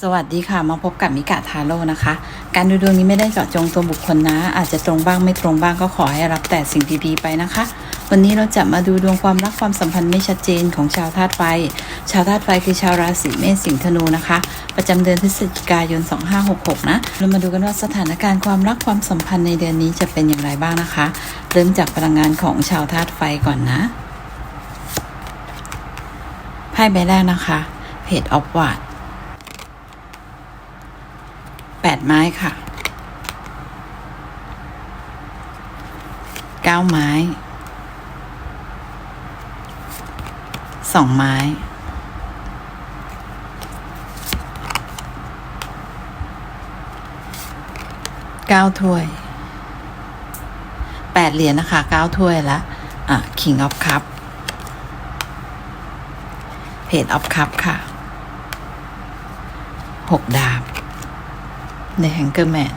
สวัสดีค่ะ มาพบกับมิกะทาโร่นะคะ การดูดวงนี้ไม่ได้เจาะจงตัวบุคคลนะ อาจจะตรงบ้างไม่ตรงบ้างก็ขอให้รับแต่สิ่งดีๆไปนะคะ วันนี้เราจะมาดูดวงความรักความสัมพันธ์ไม่ชัดเจนของชาวธาตุไฟ ชาวธาตุไฟคือชาวราศีเมษสิงห์ธนูนะคะ ประจำเดือนพฤศจิกายน 2566 นะ เรามาดูกันว่าสถานการณ์ความรักความสัมพันธ์ในเดือนนี้จะเป็นอย่างไรบ้างนะคะ เริ่มจากพลังงานของชาวธาตุไฟก่อนนะไพ่ใบแรกนะคะเพจออฟวาด แปดไม้ค่ะเก้าไม้สองไม้เก้าถ้วยแปดเหรียญนะคะเก้าถ้วยละอะ King of Cup เพจ of Cup ค่ะหกดาบ ในแฮงเกอร์แมน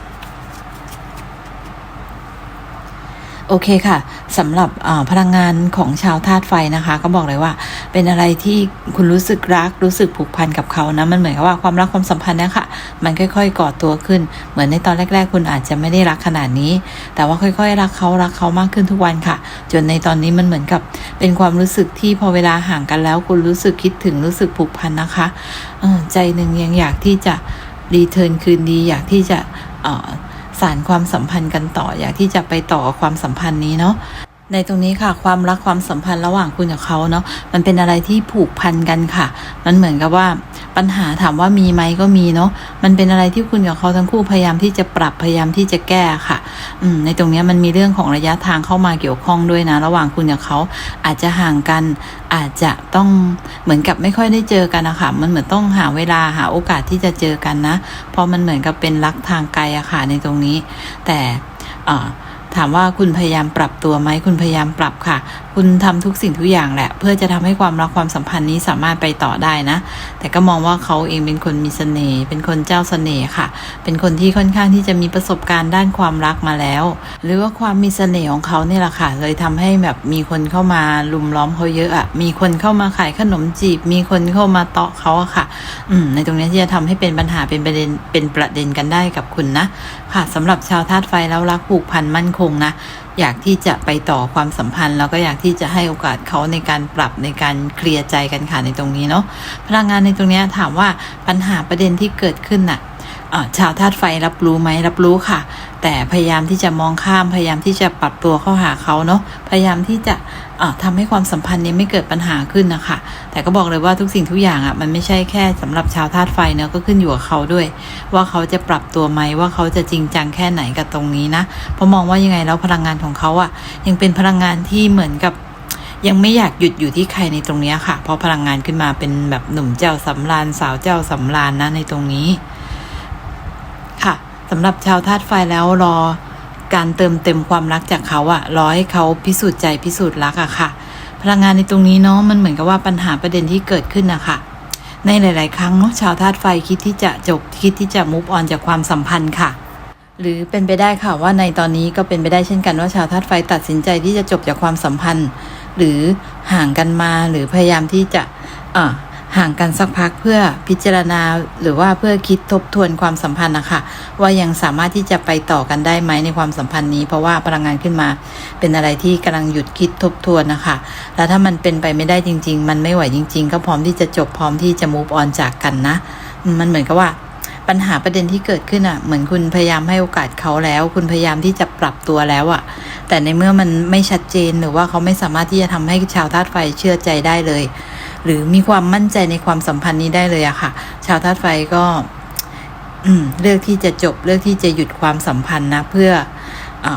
โอเคค่ะสำหรับพลังงานของชาวธาตุไฟนะคะ ก็บอกเลยว่า เป็นอะไรที่คุณรู้สึกรักรู้สึกผูกพันกับเขานะมันเหมือนกับว่าความรักความสัมพันธ์นี่ยค่ะมันค่อยๆก่อตัวขึ้น เหมือนในตอนแรก ๆ คุณอาจจะไม่ได้รักขนาดนี้ แต่ว่าค่อยๆ รักเขารักเขามากขึ้นทุกวันค่ะ จนในตอนนี้มันเหมือนกับเป็นความรู้สึกที่พอเวลาห่างกันแล้ว คุณรู้สึกคิดถึงรู้สึกผูกพันนะคะใจหนึ่งยังอยากที่จะ รีเทิร์นคืนดีอยากที่จะสานความสัมพันธ์กันต่อ อยากที่จะไปต่อความสัมพันธ์นี้เนาะ ในตรงนี้ค่ะความรักความสัมพันธ์ระหว่างคุณกับเขาเนาะมันเป็นอะไรที่ผูกพันกันค่ะ มันเหมือนกับว่าปัญหาถามว่ามีไหมก็มีเนาะมันเป็นอะไรที่คุณกับเขาทั้งคู่พยายามที่จะปรับพยายามที่จะแก้ค่ะ อืมในตรงนี้มันมีเรื่องของระยะทางเข้ามาเกี่ยวข้องด้วยนะ ระหว่างคุณกับเขาอาจจะห่างกัน อาจจะต้องเหมือนกับไม่ค่อยได้เจอกันนะคะมันเหมือนต้องหาเวลาหาโอกาสที่จะเจอกันนะเพราะมันเหมือนกับเป็นรักทางไกลอะค่ะในตรงนี้ แต่อ่า ถามว่าคุณพยายามปรับตัวไหมคุณพยายามปรับค่ะคุณทำทุกสิ่งทุกอย่างแหละ เพื่อจะทำให้ความรักความสัมพันธ์นี้สามารถไปต่อได้นะ แต่ก็มองว่าเขาเองเป็นคนมีเสน่ห์เป็นคนเจ้าเสน่ห์ค่ะ เป็นคนที่ค่อนข้างที่จะมีประสบการณ์ด้านความรักมาแล้ว หรือว่าความมีเสน่ห์ของเขาเนี่ยแหละค่ะเลยทำให้แบบมีคนเข้ามาลุมล้อมเขาเยอะอะมีคนเข้ามาขายขนมจีบ มีคนเข้ามาเตาะเขาอะค่ะ อืมในตรงนี้ที่จะทำให้เป็นปัญหาเป็นประเด็นเป็นประเด็นกันได้กับคุณนะ ค่ะสำหรับชาวธาตุไฟแล้วรักผูกพันมั่นคงนะ อยากที่จะไปต่อความสัมพันธ์ แล้วก็อยากที่จะให้โอกาสเขาในการปรับในการเคลียร์ใจกันค่ะในตรงนี้เนาะพลังงานในตรงนี้ถามว่าปัญหาประเด็นที่เกิดขึ้นน่ะ ชาวธาตุไฟรับรู้ไหมรับรู้ค่ะ แต่พยายามที่จะมองข้ามพยายามที่จะปรับตัวเข้าหาเขาเนาะพยายามที่จะอ่าทำให้ความสัมพันธ์นี้ไม่เกิดปัญหาขึ้นนะคะแต่ก็บอกเลยว่าทุกสิ่งทุกอย่างอะมันไม่ใช่แค่สำหรับชาวธาตุไฟเนาะก็ขึ้นอยู่กับเขาด้วย ว่าเขาจะปรับตัวไหมว่าเขาจะจริงจังแค่ไหนกับตรงนี้นะเพราะมองว่ายังไงแล้วพลังงานของเขาอะ ยังเป็นพลังงานที่เหมือนกับยังไม่อยากหยุดอยู่ที่ใครในตรงนี้ค่ะ เพราะพลังงานขึ้นมาเป็นแบบหนุ่มเจ้าสำราญสาวเจ้าสำราญนะในตรงนี้ ค่ะสำหรับชาวธาตุไฟแล้วรอการเติมเต็มความรักจากเขาอะรอให้เขาพิสูจน์ใจพิสูจน์รักอะค่ะ พลังงานในตรงนี้เนาะมันเหมือนกับว่าปัญหาประเด็นที่เกิดขึ้นนะคะในหลาย ๆ ครั้งเนาะชาวธาตุไฟคิดที่จะจบคิดที่จะมุฟออนจากความสัมพันธ์ค่ะ หรือเป็นไปได้ค่ะว่าในตอนนี้ก็เป็นไปได้เช่นกันว่าชาวธาตุไฟตัดสินใจที่จะจบจากความสัมพันธ์ หรือห่างกันมาหรือพยายามที่จะอ่า ห่างกันสักพักเพื่อพิจารณาหรือว่าเพื่อคิดทบทวนความสัมพันธ์นะคะว่ายังสามารถที่จะไปต่อกันได้ไหมในความสัมพันธ์นี้ เพราะว่าพลังงานขึ้นมา เป็นอะไรที่กำลังหยุดคิดทบทวนนะคะแล้วถ้ามันเป็นไปไม่ได้จริง ๆ มันไม่ไหวจริง ๆ ก็พร้อมที่จะจบพร้อมที่จะ move on จากกันนะ มันเหมือนกับว่าปัญหาประเด็นที่เกิดขึ้นอะ เหมือนคุณพยายามให้โอกาสเขาแล้ว คุณพยายามที่จะปรับตัวแล้วอะ แต่ในเมื่อมันไม่ชัดเจนหรือว่าเขาไม่สามารถที่จะทำให้ชาวธาตุไฟเชื่อใจได้เลย หรือมีความมั่นใจในความสัมพันธ์นี้ได้เลยอะค่ะ ชาวธาตุไฟก็เลือกที่จะจบเลือกที่จะหยุดความสัมพันธ์นะ เพื่ออ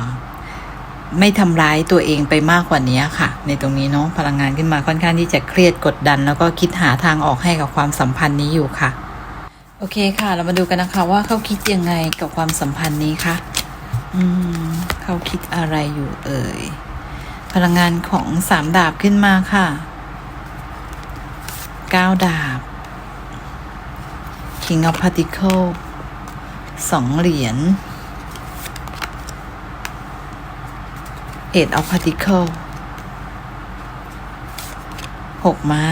ไม่ทำร้ายตัวเองไปมากกว่านี้ค่ะ ในตรงนี้เนาะพลังงานขึ้นมาค่อนข้างที่จะเครียดกดดัน แล้วก็คิดหาทางออกให้กับความสัมพันธ์นี้อยู่ค่ะ โอเคค่ะ เรามาดูกันนะคะ ว่าเขาคิดยังไงกับความสัมพันธ์นี้คะอืมเขาคิดอะไรอยู่เอ่ยพลังงานของสามดาบขึ้นมาค่ะ ก้าดาบ King of Particle สองเหรียญ Eight of Particle หกไม้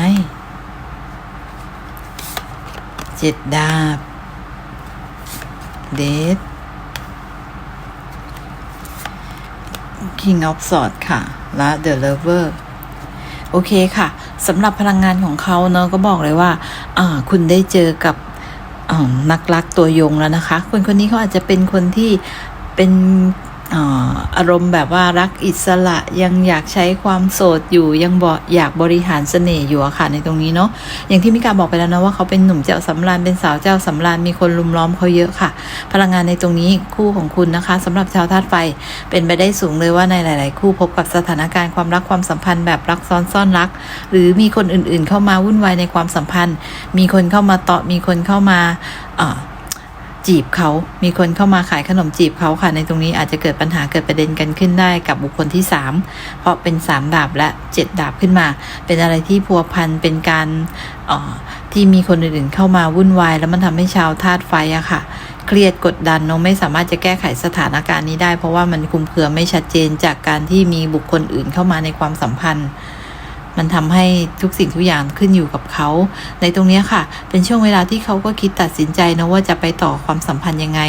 เจ็ดดาบ เดท King of Swords ค่ะ และ The Lover โอเคค่ะ สำหรับพลังงานของเขาเนาะก็บอกเลยว่าคุณได้เจอกับนักรักตัวยงแล้วนะคะ คนคนนี้เขาอาจจะเป็นคนที่เป็น อารมณ์แบบว่ารักอิสระยังอยากใช้ความโสดอยู่ยังบออยากบริหารเสน่ห์อยู่อะค่ะในตรงนี้เนาะอย่างที่มิกาบอกไปแล้วนะว่าเขาเป็นหนุ่มเจ้าสำราญเป็นสาวเจ้าสำราญมีคนลุมล้อมเขาเยอะค่ะ พลังงานในตรงนี้คู่ของคุณนะคะสำหรับชาวธาตุไฟเป็นไปได้สูงเลยว่าในหลาย ๆ คู่พบกับสถานการณ์ความรักความสัมพันธ์แบบรักซ้อนซ่อนรัก หรือมีคนอื่น ๆ เข้ามาวุ่นวายในความสัมพันธ์ มีคนเข้ามาเตาะมีคนเข้ามาอ่า จีบเขา มีคนเข้ามาขายขนมจีบเขาค่ะ ในตรงนี้อาจจะเกิดปัญหาเกิดประเด็นกันขึ้นได้กับบุคคลที่ 3 เพราะเป็น 3 ดาบและ 7 ดาบขึ้นมา เป็นอะไรที่พัวพัน เป็นการออที่มีคนอื่นๆเข้ามาวุ่นวาย แล้วมันทำให้ชาวธาตุไฟอะค่ะ เครียดกดดันเนอะไม่สามารถจะแก้ไขสถานการณ์นี้ได้ เพราะว่ามันคลุมเครือไม่ชัดเจนจากการที่มีบุคคลอื่นเข้ามาในความสัมพันธ์ มันทำให้ทุกสิ่งทุกอย่างขึ้นอยู่กับเขา ในตรงนี้ค่ะ เป็นช่วงเวลาที่เขาก็คิดตัดสินใจนะว่าจะไปต่อความสัมพันธ์ยังไง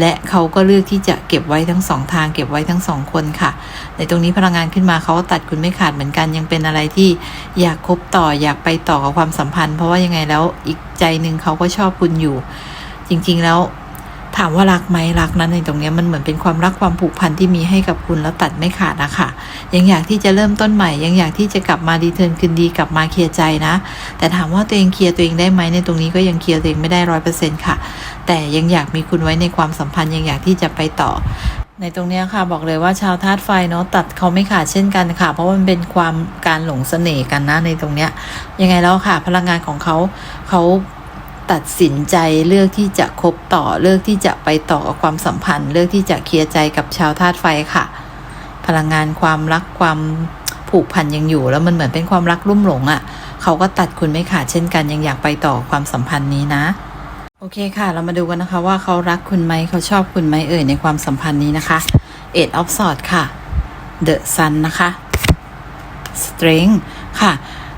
และเขาก็เลือกที่จะเก็บไว้ทั้งสองทางเก็บไว้ทั้งสองคนค่ะ ในตรงนี้พลังงานขึ้นมาเขาก็ตัดคุณไม่ขาดเหมือนกันยังเป็นอะไรที่อยากคบต่ออยากไปต่อกับความสัมพันธ์ เพราะว่ายังไงแล้วอีกใจหนึ่งเขาก็ชอบคุณอยู่ จริง ๆ แล้ว ถามว่ารักไหมรักนั้นในตรงนี้มันเหมือนเป็นความรักความผูกพันที่มีให้กับคุณแล้วตัดไม่ขาดอะค่ะ ยังอยากที่จะเริ่มต้นใหม่ ยังอยากที่จะกลับมาดีเทิร์นคืนดีกลับมาเคลียร์ใจนะ แต่ถามว่าตัวเองเคลียร์ตัวเองได้ไหมในตรงนี้ก็ยังเคลียร์ตัวเองไม่ได้ร้อยเปอร์เซ็นต์ค่ะ แต่ยังอยากมีคุณไว้ในความสัมพันธ์ยังอยากที่จะไปต่อในตรงนี้ค่ะบอกเลยว่าชาวธาตุไฟเนาะตัดเขาไม่ขาดเช่นกันค่ะ เพราะมันเป็นความการหลงเสน่ห์กันนะในตรงเนี้ยยังไงแล้วค่ะ พลังงานของเขาเขา ตัดสินใจเลือกที่จะคบต่อเลือกที่จะไปต่อกับความสัมพันธ์ เลือกที่จะเคลียร์ใจกับชาวธาตุไฟค่ะ พลังงานความรักความผูกพันยังอยู่ แล้วมันเหมือนเป็นความรักลุ่มหลงอะ่ะ เขาก็ตัดคุณไม่ขาดเช่นกันยังอยากไปต่อความสัมพันธ์นี้นะ โอเคค่ะ เรามาดูกันนะคะว่าเขารักคุณไหมเขาชอบคุณไหมเอ่ยในความสัมพันธ์นี้นะคะ Eight of s w o r d ค่ะ The Sun นะคะ Strength ค่ะ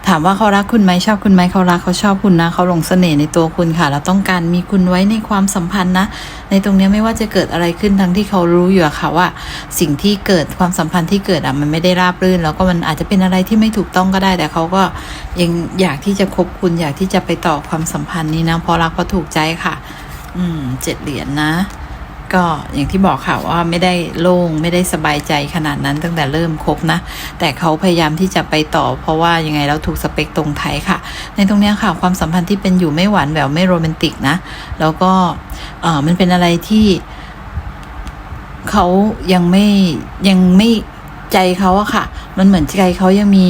ถามว่าเขารักคุณไหมชอบคุณไหมเขารักเขาชอบคุณนะเขาหลงเสน่ห์ในตัวคุณค่ะแล้วต้องการมีคุณไว้ในความสัมพันธ์นะ ในตรงนี้ไม่ว่าจะเกิดอะไรขึ้นทั้งที่เขารู้อยู่ค่ะว่า สิ่งที่เกิดความสัมพันธ์ที่เกิดอะมันไม่ได้ราบรื่น แล้วก็มันอาจจะเป็นอะไรที่ไม่ถูกต้องก็ได้ แต่เขาก็ยังอยากที่จะคบคุณอยากที่จะไปต่อความสัมพันธ์นี้นะเพราะรักเพราะถูกใจค่ะ อืมเจ็ดเหรียญนะ ก็อย่างที่บอกค่ะว่าไม่ได้โล่งไม่ได้สบายใจขนาดนั้นตั้งแต่เริ่มคบนะ แต่เขาพยายามที่จะไปต่อ เพราะว่ายังไงแล้วถูกสเปคตรงไทยค่ะ ในตรงนี้ค่ะความสัมพันธ์ที่เป็นอยู่ไม่หวานแหววไม่โรแมนติกนะ แล้วก็เออมันเป็นอะไรที่เขายังไม่ยังไม่ใจเขาอะค่ะ มันเหมือนใจเขายังมี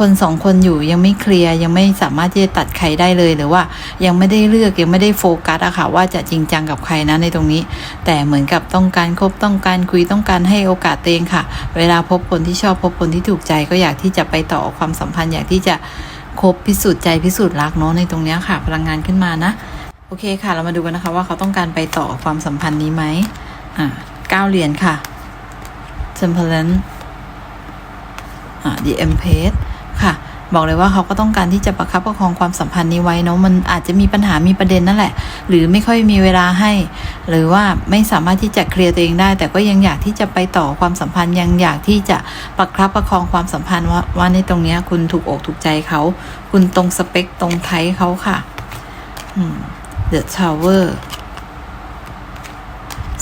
คนสองคนอยู่ยังไม่เคลียร์ยังไม่สามารถที่จะตัดใครได้เลยหรือว่า ยังไม่ได้เลือกยังไม่ได้โฟกัสอะค่ะว่าจะจริงจังกับใครนะในตรงนี้ แต่เหมือนกับต้องการคบต้องการคุยต้องการให้โอกาสเองค่ะ เวลาพบคนที่ชอบพบคนที่ถูกใจก็อยากที่จะไปต่อความสัมพันธ์อยากที่จะคบพิสูจน์ใจพิสูจน์รักเนาะในตรงนี้ค่ะ พลังงานขึ้นมานะ โอเคค่ะ เรามาดูกันนะคะว่าเขาต้องการไปต่อความสัมพันธ์นี้ไหมอ่าเก้าเหรียญค่ะ Temperance อ่า The Empress บอกเลยว่าเขาก็ต้องการที่จะประคับประคองความสัมพันธ์นี้ไว้เนาะมันอาจจะมีปัญหามีประเด็นนั่นแหละ หรือไม่ค่อยมีเวลาให้ หรือว่าไม่สามารถที่จะเคลียร์ตัวเองได้ แต่ก็ยังอยากที่จะไปต่อความสัมพันธ์ยังอยากที่จะประคับประคองความสัมพันธ์ว่าว่าในตรงเนี้ยคุณถูกอกถูกใจเขา คุณตรงสเปคตรงไทเขาค่ะอืม The Tower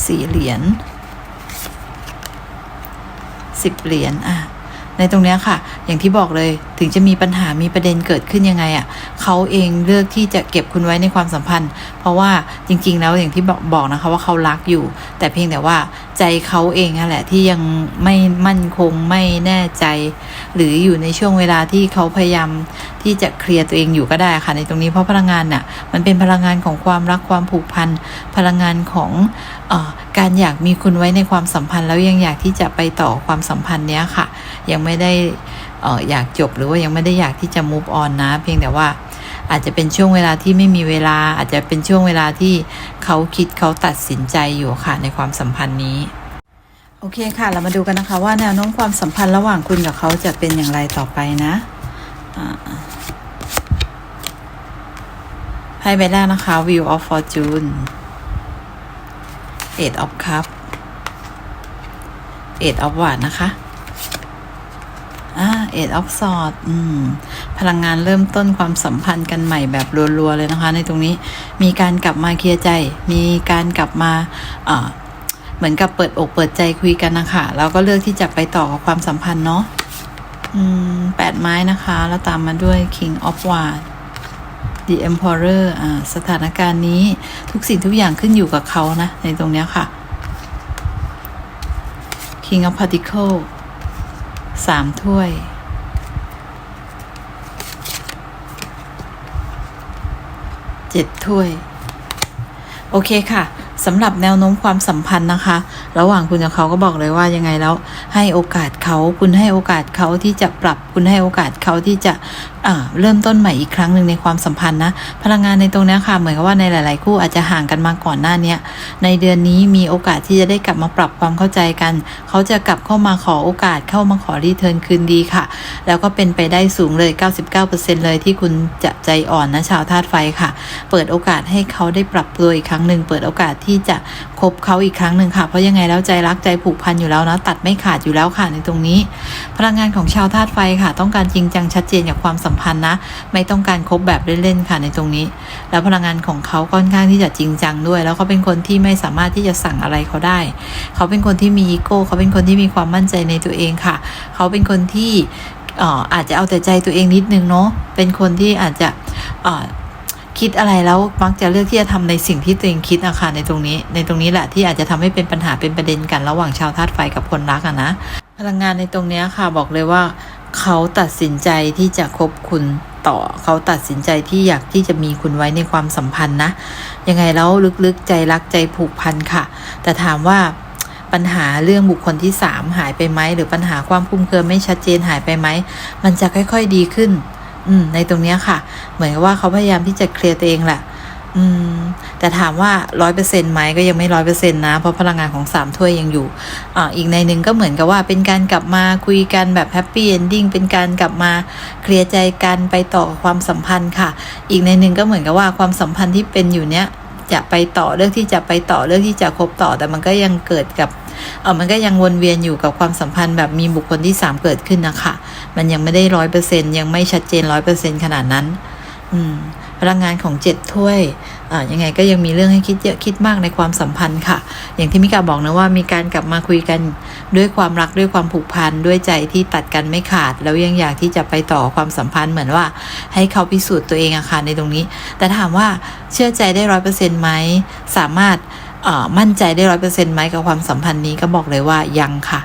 สี่เหรียญสิบเหรียญอะในตรงเนี้ยค่ะ อย่างที่บอกเลย ถึงจะมีปัญหามีประเด็นเกิดขึ้นยังไงอะ่ะเขาเองเลือกที่จะเก็บคุณไว้ในความสัมพันธ์ เพราะว่าจริง ๆ แล้วอย่างที่บอกบอกนะคะว่าเขารักอยู่ แต่เพียงแต่ว่าใจเขาเองนั่นแหละที่ยังไม่มั่นคงไม่แน่ใจ หรืออยู่ในช่วงเวลาที่เขาพยายามที่จะเคลียร์ตัวเองอยู่ก็ได้ค่ะในตรงนี้เพราะพลังงานน่ะมันเป็นพลังงานของความรักความผูกพันพลังงานของอการอยากมีคุณไว้ในความสัมพันธ์ แล้วยังอยากที่จะไปต่อความสัมพันธ์เนี้ยค่ะ ยังไม่ได้ อออยากจบหรือว่ายังไม่ได้อยากที่จะ move on นะ เพียงแต่ว่าอาจจะเป็นช่วงเวลาที่ไม่มีเวลา อาจจะเป็นช่วงเวลาที่เขาคิดเขาตัดสินใจอยู่ค่ะในความสัมพันธ์นี้ โอเคค่ะ เรามาดูกันนะคะว่าแนวโน้มความสัมพันธ์ระหว่างคุณกับเขาจะเป็นอย่างไรต่อไปนะไพ่ใบแรกนะคะ View of Fortune eight of cup eight of หวานนะคะ เอ่า eight of sword อืมพลังงานเริ่มต้นความสัมพันธ์กันใหม่แบบรัวๆเลยนะคะ ในตรงนี้มีการกลับมาเคลียร์ใจ มีการกลับมาเหมือนกับเปิดอกเปิดใจคุยกันนะคะแล้วก็เลือกที่จะไปต่อกับความสัมพันธ์เนาะแปดไม้นะคะ แล้วตามมาด้วย king of wands the emperor อ่าสถานการณ์นี้ทุกสิ่งทุกอย่างขึ้นอยู่กับเขานะ ในตรงนี้ค่ะ king of pentacle สามถ้วย เจ็ดถ้วย โอเคค่ะสำหรับแนวโน้มความสัมพันธ์นะคะ ระหว่างคุณกับเขาก็บอกเลยว่ายังไงแล้ว ให้โอกาสเขาคุณให้โอกาสเขาที่จะปรับ คุณให้โอกาสเขาที่จะเริ่มต้นใหม่อีกครั้งหนึ่งในความสัมพันธ์นะ พลังงานในตรงนี้ค่ะ เหมือนกับว่าในหลาย ๆ คู่อาจจะห่างกันมาก่อนหน้านี้ในเดือนนี้มีโอกาสที่จะได้กลับมาปรับความเข้าใจกัน เขาจะกลับเข้ามาขอโอกาสเข้ามาขอรีเทิร์นคืนดีค่ะ แล้วก็เป็นไปได้สูงเลย 99%เลยที่คุณจะใจอ่อนนะชาวธาตุไฟค่ะ เปิดโอกาสให้เขาได้ปรับตัวอีกครั้งหนึ่งเปิดโอกาสที่จะคบเขาอีกครั้งหนึ่งค่ะ เพราะยังไงแล้วใจรักใจผูกพันอยู่แล้วนะตัดไม่ขาดอยู่แล้วค่ะในตรงนี้ พลังงานของชาวธาตุไฟค่ะ ต้องการจริงจังชัดเจนกับความสััมพันธ์นะ ไม่ต้องการคบแบบเล่นๆค่ะในตรงนี้ แล้วพลังงานของเขาค่อนข้างที่จะจริงจังด้วย แล้วเขาเป็นคนที่ไม่สามารถที่จะสั่งอะไรเขาได้ เขาเป็นคนที่มีอีโก้เขาเป็นคนที่มีความมั่นใจในตัวเองค่ะ เขาเป็นคนที่ออาจจะเอาแต่ใจตัวเองนิดนึงเนาะเป็นคนที่อาจจะคิดอะไรแล้วมักจะเลือกที่จะทำในสิ่งที่ตัวเองคิดอะค่ะในตรงนี้ ในตรงนี้แหละที่อาจจะทำให้เป็นปัญหาเป็นประเด็นกันระหว่างชาวธาตุไฟกับคนรักอะนะพลังงานในตรงนี้ค่ะบอกเลยว่า เขาตัดสินใจที่จะคบคุณต่อ เขาตัดสินใจที่อยากที่จะมีคุณไว้ในความสัมพันธ์นะ ยังไงแล้วลึกๆใจรักใจผูกพันค่ะ แต่ถามว่าปัญหาเรื่องบุคคลที่สามหายไปไหม หรือปัญหาความคุ้มเครือไม่ชัดเจนหายไปไหม มันจะค่อยๆดีขึ้น อืมในตรงนี้ค่ะ เหมือนกับว่าเขาพยายามที่จะเคลียร์ตัวเองแหละ อืม แต่ถามว่าร้อยเปอร์เซ็นต์ไหมก็ยังไม่ร้อยเปอร์เซ็นต์นะ เพราะพลังงานของสามถ้วยยังอยู่ อ่าอีกในหนึ่งก็เหมือนกับว่าเป็นการกลับมาคุยกันแบบแฮปปี้เอนดิ้งเป็นการกลับมาเคลียร์ใจกันไปต่อความสัมพันธ์ค่ะ อีกในหนึ่งก็เหมือนกับว่าความสัมพันธ์ที่เป็นอยู่เนี้ยจะไปต่อเลือกที่จะไปต่อเลือกที่จะคบต่อแต่มันก็ยังเกิดกับเออมันก็ยังวนเวียนอยู่กับความสัมพันธ์แบบมีบุคคลที่สามเกิดขึ้นนะคะ มันยังไม่ได้ร้อยเปอร์เซ็นยังไม่ชัดเจนร้อยเปอร์เซ็นขนาดนั้น อืม พลังงานของเจ็ดถ้วยยังไงก็ยังมีเรื่องให้คิดเยอะคิดมากในความสัมพันธ์ค่ะ อย่างที่มิกาบอกนะว่ามีการกลับมาคุยกันด้วยความรักด้วยความผูกพันด้วยใจที่ตัดกันไม่ขาด แล้วยังอยากที่จะไปต่อความสัมพันธ์เหมือนว่า ให้เขาพิสูจน์ตัวเองอะค่ะในตรงนี้ แต่ถามว่าเชื่อใจได้ร้อยเปอร์เซ็นต์ไหมสามารถมั่นใจได้ร้อยเปอร์เซ็นต์ไหมกับความสัมพันธ์นี้ก็บอกเลยว่ายังค่ะ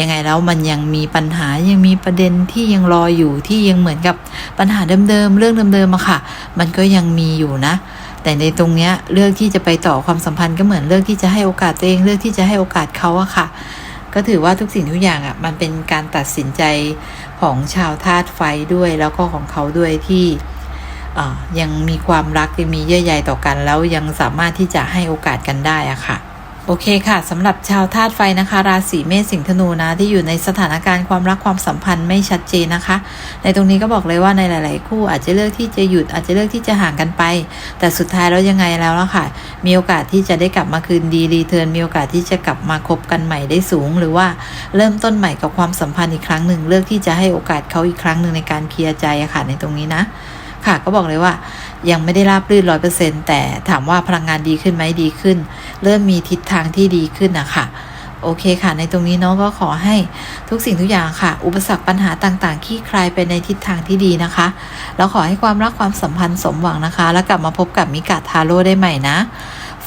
ยังไงแล้วมันยังมีปัญหายังมีประเด็นที่ยังรออยู่ที่ยังเหมือนกับปัญหาเดิมๆเรื่องเดิมๆอะค่ะ มันก็ยังมีอยู่นะ แต่ในตรงเนี้ยเลือกที่จะไปต่อความสัมพันธ์ก็เหมือนเลือกที่จะให้โอกาสตัวเองเลือกที่จะให้โอกาสเขาอะค่ะ ก็ถือว่าทุกสิ่งทุกอย่างอะมันเป็นการตัดสินใจของชาวธาตุไฟด้วยแล้วก็ของเขาด้วยที่ยังมีความรักยังมีเยื่อใยต่อกันแล้วยังสามารถที่จะให้โอกาสกันได้อะค่ะ โอเคค่ะสำหรับชาวธาตุไฟนะคะ ราศีเมษสิงห์ธนูนะ ที่อยู่ในสถานการณ์ความรักความสัมพันธ์ไม่ชัดเจนนะคะ ในตรงนี้ก็บอกเลยว่าในหลาย ๆ คู่อาจจะเลือกที่จะหยุดอาจจะเลือกที่จะห่างกันไป แต่สุดท้ายแล้วยังไงแล้วล่ะค่ะ มีโอกาสที่จะได้กลับมาคืนดีรีเทิร์นมีโอกาสที่จะกลับมาคบกันใหม่ได้สูง หรือว่าเริ่มต้นใหม่กับความสัมพันธ์อีกครั้งหนึ่งเลือกที่จะให้โอกาสเขาอีกครั้งหนึ่งในการเคลียร์ใจอะค่ะในตรงนี้นะ ค่ะ ก็บอกเลยว่า ยังไม่ได้ราบรื่นร้อยเปอร์เซ็นแต่ถามว่าพลังงานดีขึ้นไหมดีขึ้น เริ่มมีทิศทางที่ดีขึ้นนะคะโอเคค่ะ ในตรงนี้เนาะก็ขอให้ทุกสิ่งทุกอย่างค่ะ อุปสรรคปัญหาต่างๆคลี่คลายไปในทิศทางที่ดีนะคะ แล้วขอให้ความรักความสัมพันธ์สมหวังนะคะ แล้วกลับมาพบกับมิกาทาโร่ได้ใหม่นะ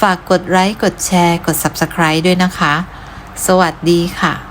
ฝากกดไลค์กดแชร์ กด subscribe ด้วยนะคะ สวัสดีค่ะ